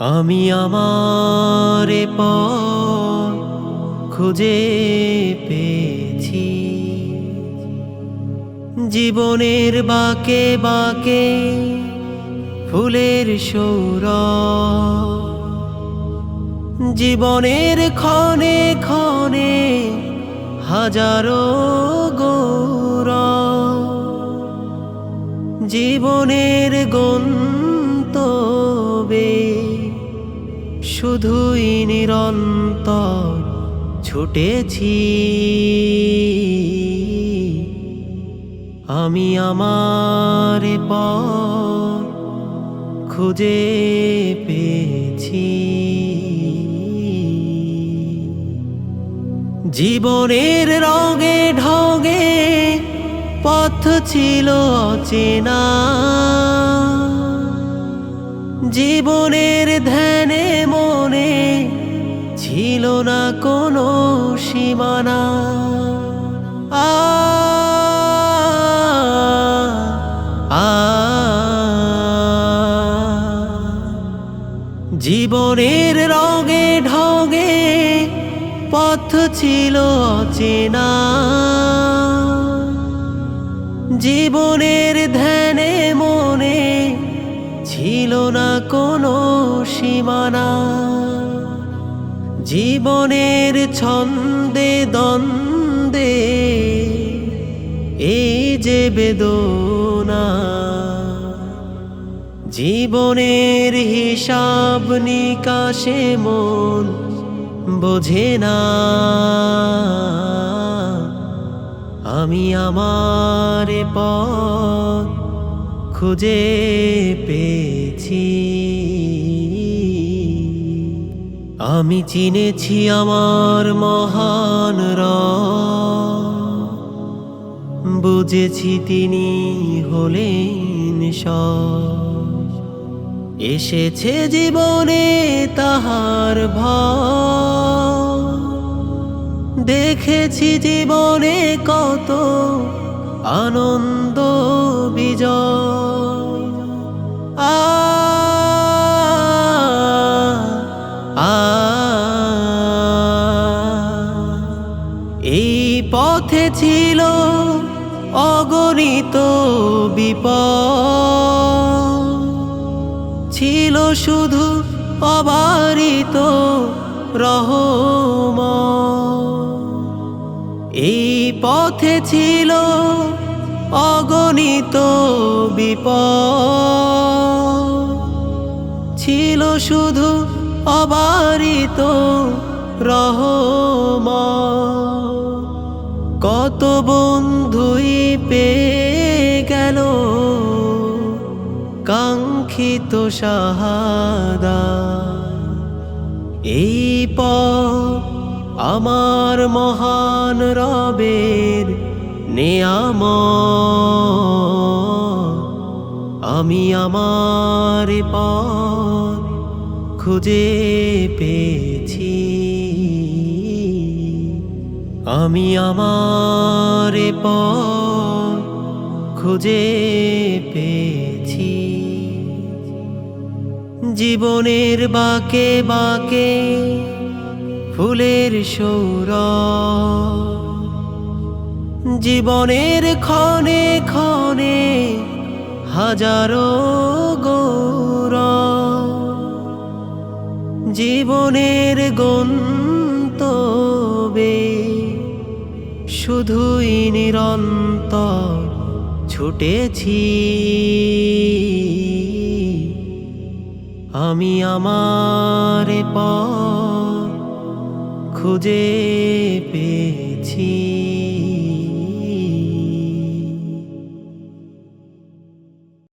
আমি আমার পথ খুঁজে পেয়েছি। জীবনের বাকে বাকে ফুলের সৌর। জীবনের ক্ষণে ক্ষণে হাজারো গৌরব জীবনের গন্তবে শুধুই নিরন্তর ছুটেছি। আমি আমার খুঁজে পেয়েছি। জীবনের রঙে ঢঙে পথ ছিল অচেনা। জীবনের ধ্যানে মনে ছিল না কোনো সীমানা। আ জীবনের রঙে ঢঙে পথ ছিল চেনা জীবনের ধ্যানে মনে ছিল না কোনো সীমানা। জীবনের ছন্দে, দ্বন্দ্বে এই যে বেদনা। জীবনের হিসাব নিকাশে মন বোঝে না। আমি আমার পথ খুঁজে পেয়েছি। আমি চিনেছি আমার মহান রব বুঝেছি তিনি হলেন এসেছে জীবনে তাহার ভয়। দেখেছি জীবনে কত আনন্দ বিজয়। পথে ছিল অগণিত বিপদ। ছিল শুধু অবারিত রহম। এই পথে ছিল অগণিত বিপদ। ছিল শুধু অবারিত রহম। কত বন্ধুই পেয়ে গেল। কাঙ্ক্ষিত সাহাদা। এই পথ আমার মহান রবের নেয়াম আমি আমার পথ খুঁজে পেয়েছি। আমি আমার পথ খুঁজে পেয়েছি। জীবনের বাকে বাকে ফুলের সৌর জীবনের ক্ষণে ক্ষণে হাজারো গৌর জীবনের গন্তবে শুধুই নিরন্তর ছুটেছি। আমি আমার পথ খুঁজে পেয়েছি।